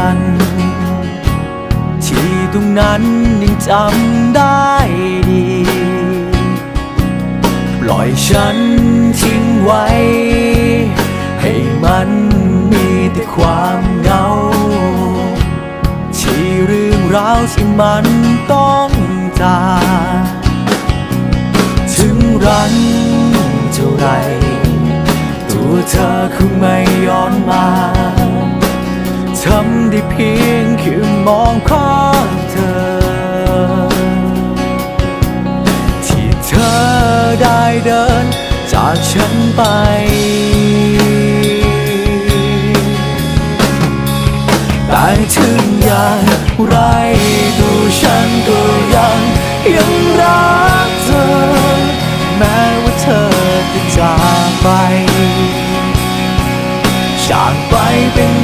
คัญที่ตรงนั้นยังจำได้ดี ปล่อยฉันทิ้งไว้ ให้มันมีแต่ความเหงา ที่เรื่องราวที่มันต้องจากถึงรันเท่าไรตัวเธอคงไม่ย้อนมา เพียงแค่มองภาพเธอ ที่เธอได้เดินจากฉันไปแต่ถึงอย่างไรตัวฉันก็ยังยังรักเธอ แม้ว่าเธอจะจากไปจากไปเป็น